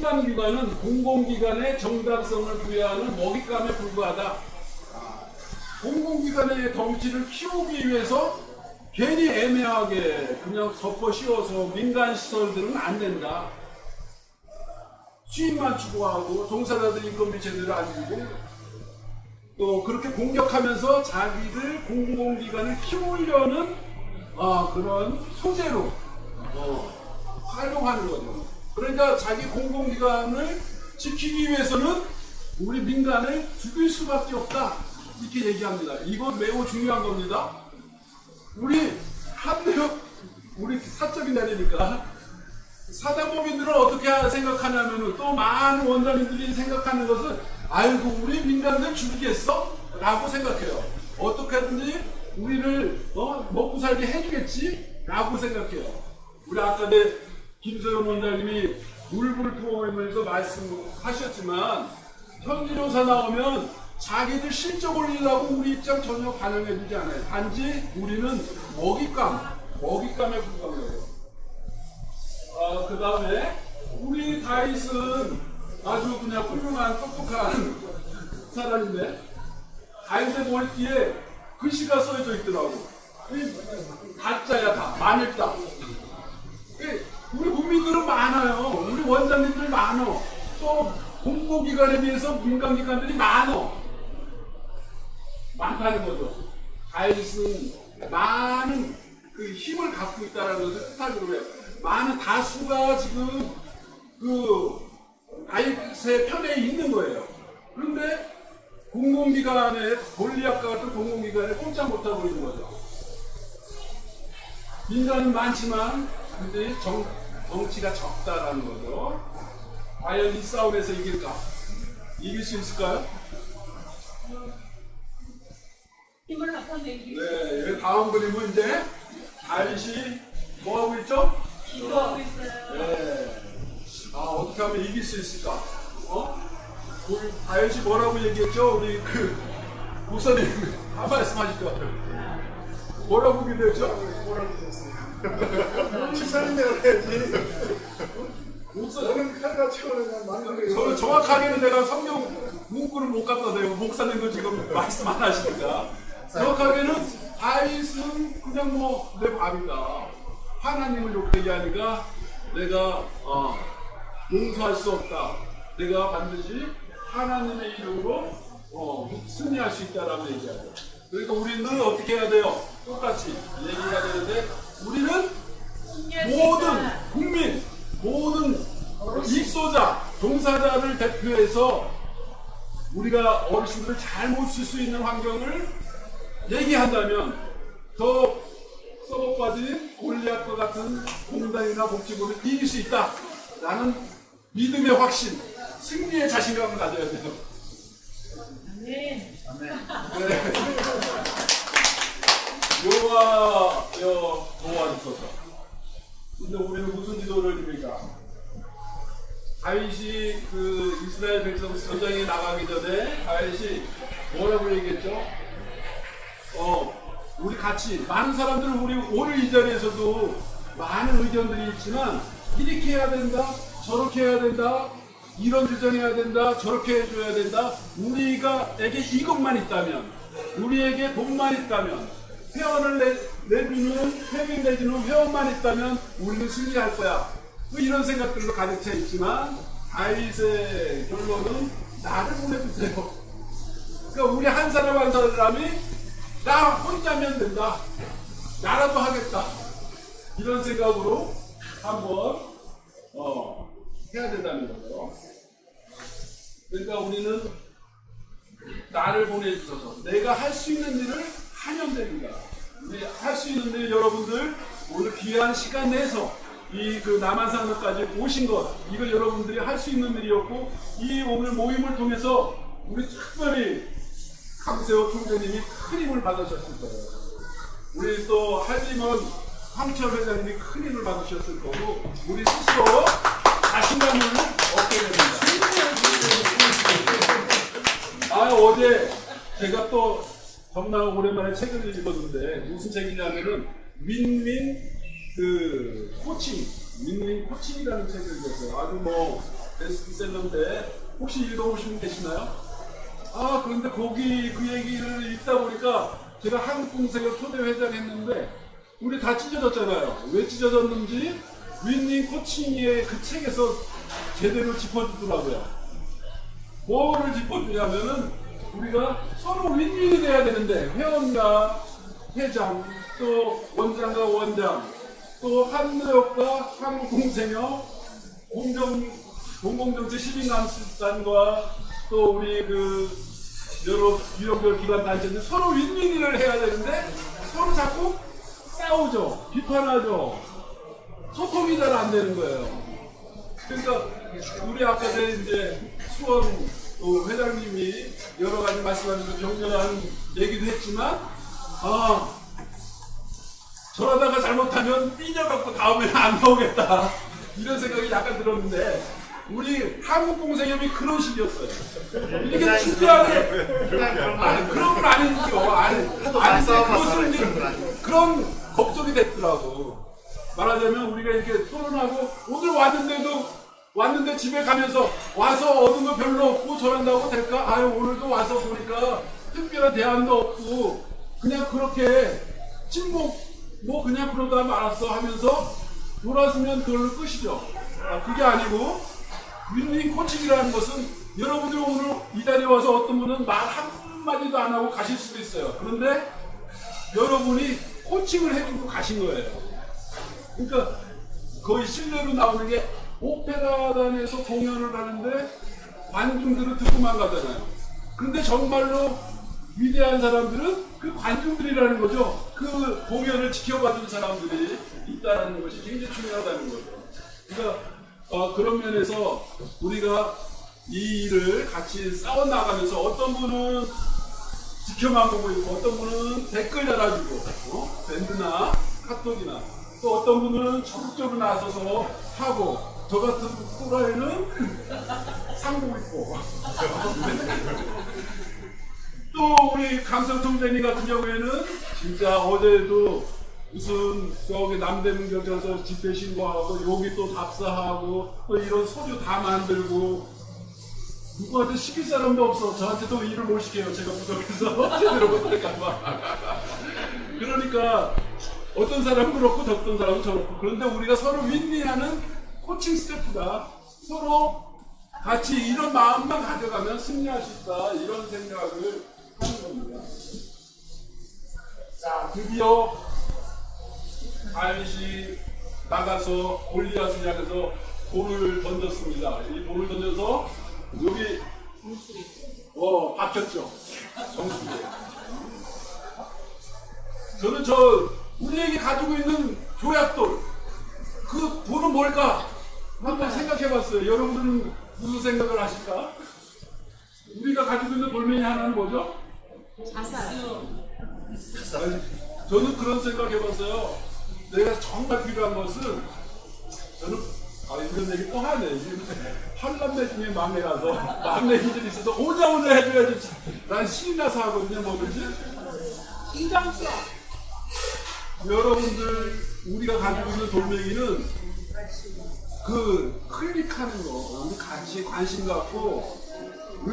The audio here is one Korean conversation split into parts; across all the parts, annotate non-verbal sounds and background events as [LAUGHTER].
민간기관은 공공기관의 정당성을 부여하는 먹잇감에 불과하다. 공공기관의 덩치를 키우기 위해서 괜히 애매하게 그냥 덮어 씌워서 민간 시설들은 안 된다. 수입만 추구하고 종사자들 임금비 제대로 안 주고 또 그렇게 공격하면서 자기들 공공기관을 키우려는 어, 그런 소재로 어, 활용하는 거죠. 그러니까 자기 공공기관을 지키기 위해서는 우리 민간을 죽일 수밖에 없다. 이렇게 얘기합니다. 이건 매우 중요한 겁니다. 우리 한대협 우리 사적인 날이니까 사단법인들은 어떻게 생각하냐면은 또 많은 원장님들이 생각하는 것은 아이고 우리 민간들 죽이겠어? 라고 생각해요. 어떻게든지 우리를 어, 먹고 살게 해주겠지? 라고 생각해요. 우리 아까 내 김소연 원장님이 물불 투어하면서 말씀하셨지만 현지조사 나오면 자기들 실적 올리려고 우리 입장 전혀 반영해주지 않아요. 단지 우리는 먹잇감, 먹잇감에 불과해요. 아, 그 다음에 우리 다윗은 아주 그냥 훌륭한 똑똑한 사람인데 다윗의 머리띠에 글씨가 써져 있더라고. 이 가짜야 다, 만일다. 이 우리 국민들은 많아요. 우리 원장님들 많어. 또 공공기관에 비해서 민간기관들이 많어. 많다는 거죠. 다윗은 많은 그 힘을 갖고 있다는 것을 뜻하기로 해요. 많은 다수가 지금 그 다윗의 편에 있는 거예요. 그런데 공공기관에 권리학과 같은 공공기관에 꼼짝 못하고 있는 거죠. 민간은 많지만 근데 정, 정치가 적다라는 거죠. 과연 이 싸움에서 이길까? 이길 수 있을까요? 힘을 나타내기 네, 이 다음 그림은 이제 다윗이 뭐 하고 있죠? 기도하고 있어요. 네. 아 어떻게 하면 이길 수 있을까? 어? 우리 다윗이 뭐라고 얘기했죠? 우리 그 목사님 [LAUGHS] 한 말씀하실 것 같아요. 뭐라고 기도했죠? 뭐라고 그랬어요? 집사님 내가 해야지. 너는 칼과 채우는 만능을 저는 정확하게는 내가 성경 문구를 못 갖다 대고 목사님도 지금 말씀 안 하시니까 정확하게는 다윗은 그냥 뭐 내 밥이다 하나님을 욕 얘기하니까 내가 어, 용서할 수 없다 내가 반드시 하나님의 이름으로 어, 승리할 수 있다라고 얘기하죠 그러니까 우리는 어떻게 해야 돼요? 똑같이 얘기해야 되는데 우리는 모든 국민, 모든 입소자, 종사자를 대표해서 우리가 어르신들을 잘 모실 수 있는 환경을 얘기한다면 더 썩어빠진 골리앗과 같은 공단이나 복지부를 이길 수 있다 라는 믿음의 확신, 승리의 자신감을 가져야 돼요. 네. 네. 여호와 여 도와주소서. 근데 우리는 무슨 기도를 드립니까? 다윗이 그 이스라엘 백성 전장에 나가기 전에 다윗이 뭐라고 얘기했죠? 어, 우리 같이 많은 사람들은 우리 오늘 이 자리에서도 많은 의견들이 있지만 이렇게 해야 된다, 저렇게 해야 된다, 이런 주장해야 된다, 저렇게 해줘야 된다. 우리가에게 이것만 있다면, 우리에게 돈만 있다면, 회원을 내, 내주는 회비 내주는 회원만 있다면 우리는 승리할 거야. 뭐 이런 생각들로 가득 차 있지만 다윗의 결론은 나를 보내주세요. 그러니까 우리 한 사람 한 사람이 나 혼자면 된다. 나라도 하겠다. 이런 생각으로 한번 어, 해야 된다는 거죠. 그러니까 우리는 나를 보내주셔서 내가 할 수 있는 일을 하면 됩니다. 할 수 있는 일 여러분들 오늘 귀한 시간 내서 이 그 남한산로까지 오신 것 이걸 여러분들이 할 수 있는 일이었고 이 오늘 모임을 통해서 우리 특별히 강세호 총재님이 큰 힘을 받으셨을 거예요. 우리 또 할림은 황철 회장님이 큰 힘을 받으셨을 거고 우리 스스로 자신감을 얻게 됩니다. 아 어제 제가 또 정말 오랜만에 책을 읽었는데 무슨 책이냐면은 윈윈 그 코칭 윈윈 코칭이라는 책을 읽었어요. 아주 뭐 베스트셀러인데 혹시 읽어보신 분 계시나요? 아 그런데 거기 그 얘기를 읽다 보니까 제가 한국공세가 초대 회장 했는데 우리 다 찢어졌잖아요. 왜 찢어졌는지 윈닝 코칭의 그 책에서 제대로 짚어주더라고요. 뭐를 짚어주냐면은 우리가 서로 윈윈이 돼야 되는데 회원과 회장 또 원장과 원장 또 한무역과 한공생협 공정 공공정책 시민감수단과 또 우리 그 여러 유형별 기관 단체들 서로 윈윈을 해야 되는데 서로 자꾸 싸우죠 비판하죠 소통이 잘 안 되는 거예요. 그러니까 우리 아까 전에 이제 수원 또 회장님이 여러 가지 말씀하면서 격렬한 얘기도 했지만 아 저러다가 잘못하면 삐져갖고 다음에는 [LAUGHS] 안 나오겠다 이런 생각이 약간 들었는데 우리 한국공생협이 그런 식이었어요. 이게 중요하게 아니 그런 건 아니죠. 아니 아니 그것은 이제 그런 걱정이 됐더라고. 말하자면 우리가 이렇게 토론하고 오늘 왔는데도 왔는데 집에 가면서 와서 얻은 거 별로 없고 저런다고 될까? 아유 오늘도 와서 보니까 특별한 대안도 없고 그냥 그렇게 침묵 뭐 그냥 그러다 말았어 하면서 돌아서면 그걸로 끝이죠. 아, 그게 아니고 윈윈 코칭이라는 것은 여러분들 오늘 이 자리에 와서 어떤 분은 말 한마디도 안 하고 가실 수도 있어요. 그런데 여러분이 코칭을 해주고 가신 거예요. 그러니까 거의 실내로 나오는 게 오페라단에서 공연을 하는데 관중들은 듣고만 가잖아요. 근데 정말로 위대한 사람들은 그 관중들이라는 거죠. 그 공연을 지켜봐준 사람들이 있다는 것이 굉장히 중요하다는 거죠. 그러니까 어, 그런 면에서 우리가 이 일을 같이 싸워 나가면서 어떤 분은 지켜만 보고 있고 어떤 분은 댓글 달아주고 어? 밴드나 카톡이나 또 어떤 분은 적극적으로 나서서 하고 저 같은 또라이는 상복 입고. 또 우리 감성통장님 같은 경우에는 진짜 어제도 무슨 저기 남대문 경찰서 집회 신고하고 여기 또 답사하고 또 이런 서류 다 만들고 누구한테 시킬 사람도 없어. 저한테도 일을 못 시켜요. 제가 부족해서. 제대로 못할까봐. 그러니까 어떤 사람은 그렇고 어떤 사람은 저렇고. 그런데 우리가 서로 윈윈하는 코칭 스태프가 서로 같이 이런 마음만 가져가면 승리할 수 있다 이런 생각을 하는 겁니다. 자 드디어 가연씨 나가서 골리앗을 향해서 볼을 던졌습니다. 이 볼을 던져서 여기 어 박혔죠 정수에. 저는 저 우리에게 가지고 있는 생각해봤어요. 여러분들은 무슨 생각을 하실까? 우리가 가지고 있는 돌멩이 하나는 뭐죠? 자살. 저는 그런 생각해봤어요. 내가 정말 필요한 것은 저는 아 이런 얘기 또 하네. 팔남매 중에 막내라서 막내 힘들이 있어서 오자 오자 해줘야지. 난 신이 나서 하거든요 뭐든지. 신장써. 여러분들 우리가 가지고 있는 돌멩이는 그 클릭하는 거 우리 같이 관심 갖고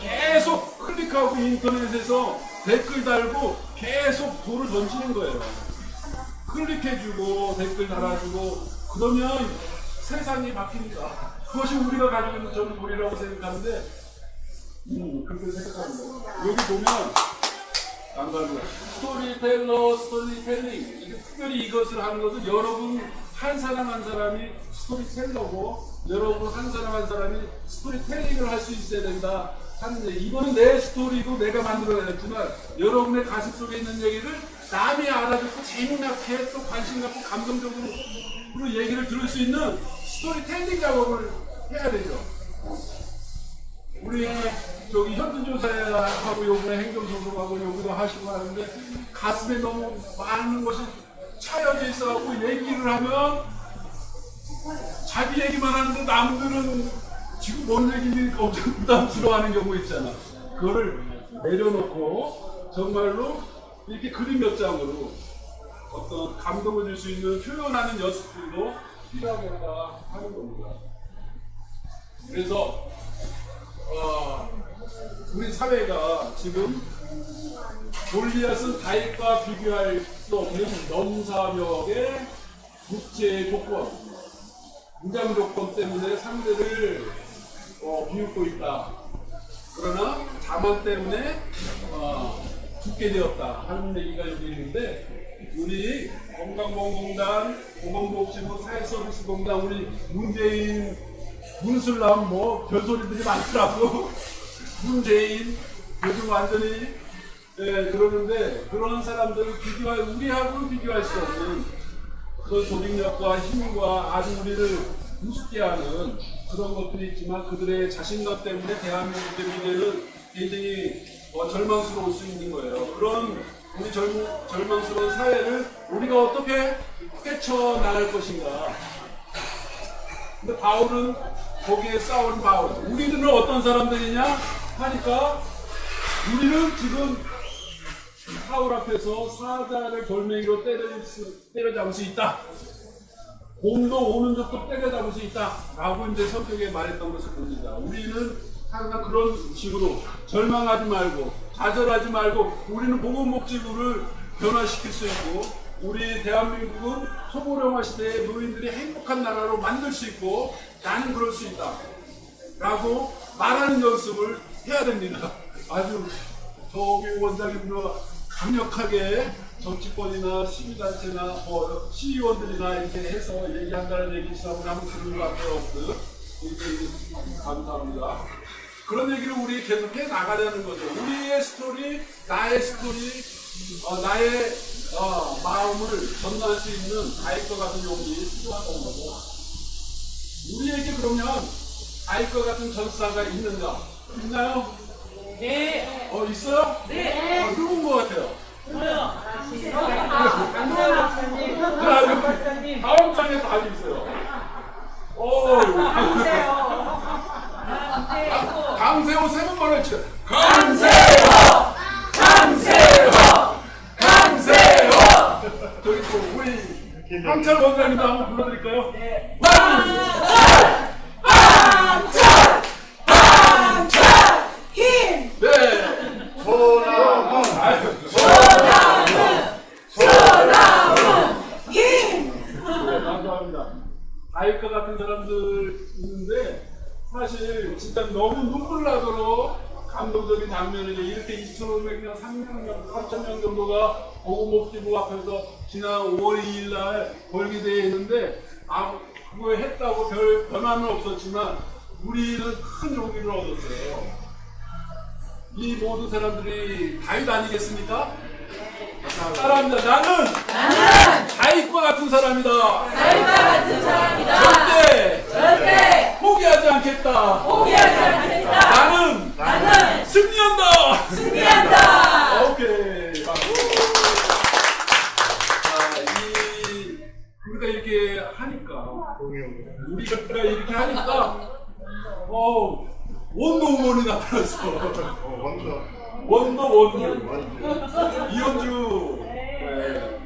계속 클릭하고 인터넷에서 댓글 달고 계속 돌을 던지는 거예요. 클릭해주고 댓글 달아주고 그러면 세상이 바뀌니까 그것이 우리가 가지고 있는 저는 우리라고 생각하는데 음, 그렇게 생각합니다. 여기 보면 안 가죠. 스토리텔러, 스토리텔링. 특별히 이것을 하는 것은 여러분 한 사람 한 사람이 스토리텔러고 여러분 한 사람 한 사람이 스토리텔링을 할 수 있어야 된다. 하는데 이거는 내 스토리고 내가 만들어냈지만 여러분의 가슴 속에 있는 얘기를 남이 알아듣고 재미나게 또 관심 갖고 감동적으로 얘기를 들을 수 있는 스토리텔링 작업을 해야 되죠. 우리 저기 현진조사하고 요번에 행정소송하고 여기도 하시고 하는데 가슴에 너무 많은 것이 차여져 있어갖고 얘기를 하면 자기 얘기만 하는데 남들은 지금 뭔 얘기인지 엄청 부담스러워하는 경우 있잖아. 그거를 내려놓고 정말로 이렇게 그림 몇 장으로 어떤 감동을 줄 수 있는 표현하는 연습들도 필요하겠다 하는 겁니다. 그래서 어, 우리 사회가 지금 골리앗은 다윗과 비교할 수 없는 넘사벽의 국제 조건, 무장 조건 때문에 상대를 어, 비웃고 있다. 그러나 자만 때문에 어, 죽게 되었다 하는 얘기가 여기 있는데 우리 건강보험공단, 보건복지부, 사회서비스공단 우리 문재인 문슬람 뭐 별소리들이 많더라고 [LAUGHS] 문재인 요즘 완전히 예, 그러는데 그런 사람들을 비교할 우리하고는 비교할 수 없는 그 조직력과 힘과 아주 우리를 우습게 하는 그런 것들이 있지만 그들의 자신감 때문에 대한민국의 미래는 굉장히 어, 절망스러울 수 있는 거예요. 그런 우리 젊, 절망스러운 사회를 우리가 어떻게 깨쳐나갈 것인가. 근데 바울은 거기에 싸우는 바울. 우리들은 어떤 사람들이냐 하니까 우리는 지금 바울 앞에서 사자를 돌멩이로 때려잡을 수 있다. 곰도 오는 적도 때려잡을 수 있다. 라고 이제 성경에 말했던 것을 봅니다. 우리는 항상 그런 식으로 절망하지 말고 좌절하지 말고 우리는 보건복지부를 변화시킬 수 있고 우리 대한민국은 초보령화 시대에 노인들이 행복한 나라로 만들 수 있고 나는 그럴 수 있다. 라고 말하는 연습을 해야 됩니다. 아주 저기 원장님과 강력하게 정치권이나 시민단체나 뭐 시의원들이나 이렇게 해서 얘기한다는 얘기 지난번에 한번 들은 것 같아요. 감사합니다. 그런 얘기를 우리 계속해 나가려는 거죠. 우리의 스토리, 나의 스토리, 어, 나의 어, 마음을 전달할 수 있는 다이과 같은 용기 필요하다는 거죠. 우리에게 그러면 아이과 같은 전사가 있는가? 있나요? 네. 어 있어요? 네. 어, 누군 것 같아요? 저요. 자, 여기 다음 장에 답이 있어요. 오, 강세호 세 번만 외쳐. 강세호, 강세호, 강세호. 저기 또 우리 황철 원장님도 한번 불러드릴까요? 네. 힘. 네. 소나무 아유, 힘. 네, 감사합니다. 아이과 같은 사람들 있는데 사실 진짜 너무 눈물 나도록 감동적인 장면이죠. 이렇게 2,500명, 3,000명, 3,000명 정도가 보건복지부 앞에서 지난 5월 2일 날 벌기대회 했는데 아, 그거 했다고 별 변화는 없었지만 우리는 큰 용기를 얻었어요. 이 모든 사람들이 다윗 아니겠습니까? 자, 따라합니다. 나는 다윗과 같은 사람이다. 다윗과 같은 사람이다. 절대 절대 포기하지 않겠다. 포기하지 않겠다. 나는 나는 승리한다. 승리한다. 오케이. 박수. 자, 이 우리가 이렇게 하니까 우리가 이렇게 하니까 어 나타났어. 어, 완전 원더 원더. 이현주. 네.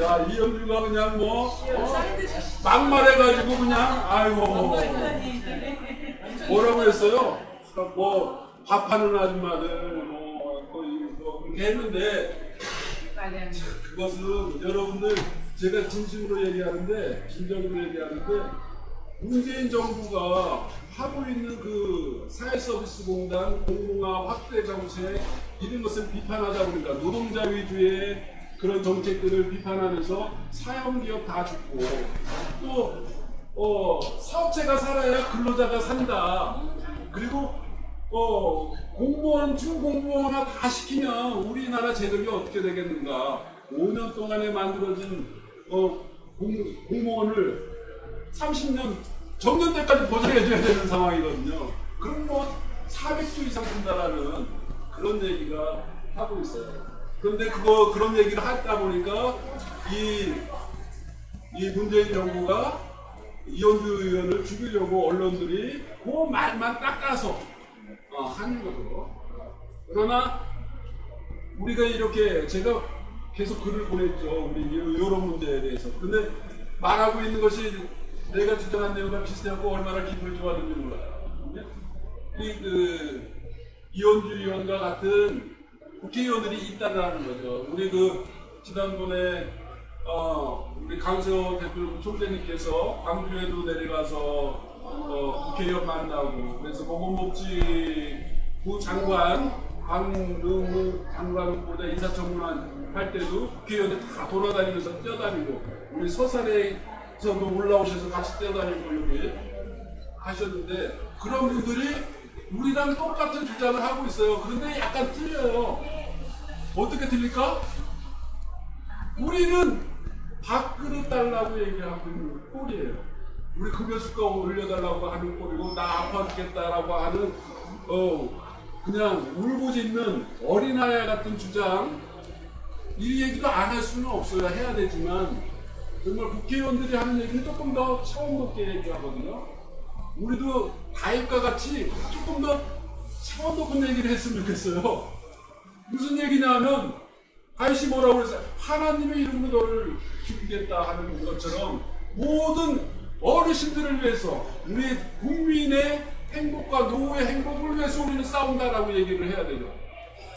야 이현주가 그냥 뭐 어? 막말해가지고 그냥 아이고 뭐라고 했어요? 뭐 밥하는 아줌마들 뭐뭐 그렇게 했는데 그것은 여러분들 제가 진심으로 얘기하는데 진정으로 얘기하는데 문재인 정부가 하고 있는 그 사회서비스공단 공공화 확대 정책 이런 것을 비판하다 보니까 노동자 위주의 그런 정책들을 비판하면서 사용기업 다 죽고 또 어, 사업체가 살아야 근로자가 산다. 그리고 어, 공무원, 중공무원화 다 시키면 우리나라 제도가 어떻게 되겠는가. 5년 동안에 만들어진 어, 공, 공무원을 30년 정년 때까지 보장해 줘야 되는 상황이거든요. 그럼 뭐 400조 이상 준다라는 그런 얘기가 하고 있어요. 그런데 그거 그런 얘기를 하다 보니까 이, 이 문재인 정부가 이현주 의원을 죽이려고 언론들이 그 말만 닦아서 어, 하는 거죠. 그러나 우리가 이렇게 제가 계속 글을 보냈죠. 우리 이런 문제에 대해서. 근데 말하고 있는 것이 내가 주장한 내용과 비슷하고 얼마나 기분이 좋았는지 몰라요. 이 그 이원주 의원과 같은 국회의원들이 있다라는 거죠. 우리 그 지난번에 어 우리 강세호 대표 총재님께서 광주에도 내려가서 어 국회의원 만나고 그래서 보건복지부 장관 강릉 장관보다 인사청문회 할 때도 국회의원들 다 돌아다니면서 뛰어다니고 우리 서산에 서도 올라오셔서 같이 뛰어다니고 여기 하셨는데 그런 분들이 우리랑 똑같은 주장을 하고 있어요. 그런데 약간 틀려요. 어떻게 틀릴까? 우리는 밥그릇 달라고 얘기하고 있는 꼴이에요. 우리 급여수가 올려달라고 하는 꼴이고 나 아파 죽겠다라고 하는 어 그냥 울부짖는 어린아이 같은 주장 이 얘기도 안 할 수는 없어요. 해야 되지만 정말 국회의원들이 하는 얘기는 조금 더 차원 높게 얘기하거든요. 우리도 다윗과 같이 조금 더 차원 높은 얘기를 했으면 좋겠어요. 무슨 얘기냐면 다윗이 뭐라고 그랬어요? 하나님의 이름으로 너를 죽이겠다 하는 것처럼 모든 어르신들을 위해서 우리 국민의 행복과 노후의 행복을 위해서 우리는 싸운다라고 얘기를 해야 되죠.